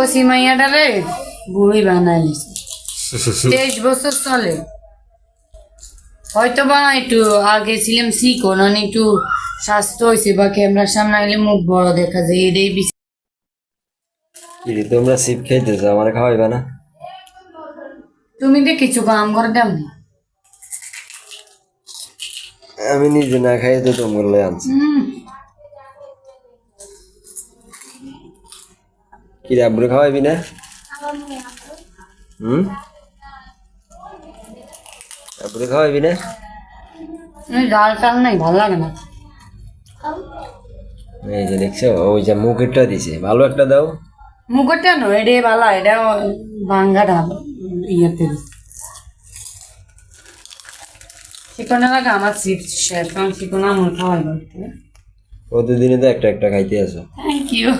কচি মাইয়াটারে বুড়ি বানাইলিস তেইশ বছর চলে। হয়তো বা একটু আগে ছিলাম শিখো না একটু স্বাস্থ্য হয়েছে বা ক্যামেরার সামনে আইলে মুখ বড় দেখা যায় এটাই বেশি কিরে তোমরা সিপ খাইতেছো আমার খাওয়াইবে না? তুমি তো কিছু কাম করে না। আমি নিজে না খাই তো তোমার আনছি। কিরে আব্বুরে খাওয়াইবি না? হুম? আব্বুরে খাওয়াইবি না? ডাল টাল নাই ভালো লাগে না। এই যে দেখছ ওই যে মুখেরটা দিছে ভালো একটা দাও। নয় ভালো এটা ভাঙ্গাটা ইয়েতে। চিকন লাগে আমার চিপস শেষ কারণ চিকন আমার খাওয়াই প্রতিদিনই তো একটা একটা খাইতে আসো। থ্যাংক ইউ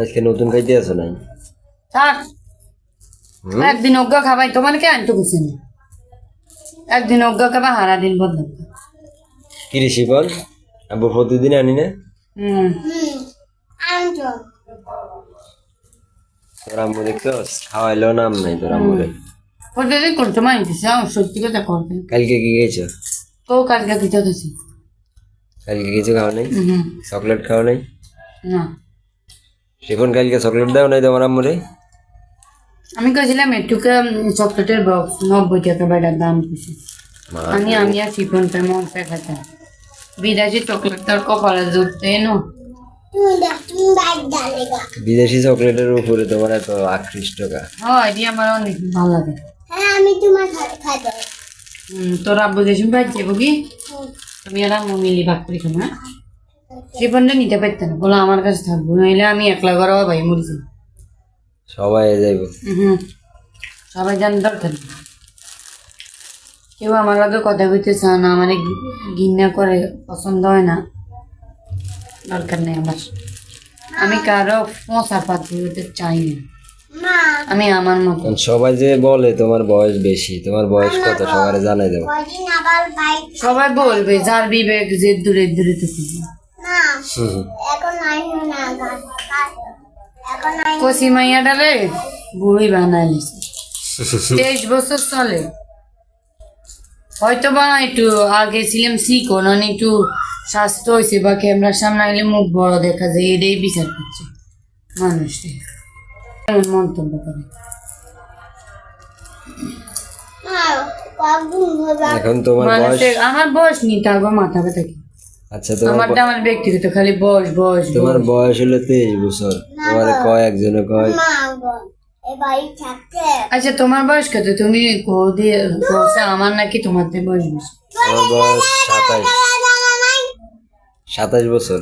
আজকে নতুন খাইতে আসো নাই? থাক। একদিন অজ্ঞা খাবাই তোমার কে আনতে না? একদিন অজ্ঞা খাবা হারা দিন শিবন আব্বু প্রতিদিন আনি না? হুম। তোর আম্মু দেখছ খাওয়াইলেও নাম নাই তোর আম্মুরে। প্রতিদিন করতে মানিতেছে সত্যি কথা করতে কালকে কি গেছো তো কালকে গেছি কালকে কিছু খাও নাই? চকলেট খাও নাই? না। শিবন কালকে চকলেট দাও নাই তোমার আম্মুরে? আমি কইছিলাম একটুকে চকলেটের বক্স নব্বই টাকা বেটার দাম মা আমি আমি আর চিকন পে মন পে খেতাম বিদেশি চকলেট তার কপালে জুটতে এনো বিদেশি চকলেটের উপরে তোমার এত আকৃষ্ট কা হয় এটি আমার অনেক ভালো লাগে। হ্যাঁ আমি তোমার খাব তোর আব্বু দেশে বাইর যাব কি? তুমি আর আম্মু মিলি ভাগ করি হ্যাঁ জীবনটা নিতে পারতে না। বলো আমার কাছে থাকব নইলে আমি একলা ঘরে ভাই মরি যাই সবাই যাইব। হুম। সবাই জান দরকার কেউ আমার লগে কথা কইতে চায় না আমার ঘৃণা করে পছন্দ হয় না। দরকার নেই আমার। আমি কারও পচা পাতি হতে চাই না। আমি আমার মতো। সবাই যে বলে তোমার বয়স বেশি তোমার বয়স কত সবার জানাই দেবো। সবাই বলবে যার বিবেক যে দূরে দূরে তো কচি মাইয়াটারে বুড়ি বানাইলিস তেইশ বছর চলে। হয়তো বা একটু আগে ছিলাম শিখো না একটু স্বাস্থ্য হয়েছে বা ক্যামেরার সামনে আইলে মুখ বড় দেখা যায় এটাই বিচার করছে মানুষ এমন মন্তব্য করে মা কদিন এখন তোমার বয়স আমার বয়স নিতে আগো মাথা ব্যথা কি আচ্ছা তোমার আমারটা আমার ব্যক্তিগত খালি বয়স বয়স তোমার বয়স হলো তেইশ বছর তোমার কয় একজনে কয় আচ্ছা তোমার বয়স কত তুমি কো দিয়ে আমার নাকি তোমার বয়স বেশি আমার বয়স সাতাইশ সাতাইশ বছর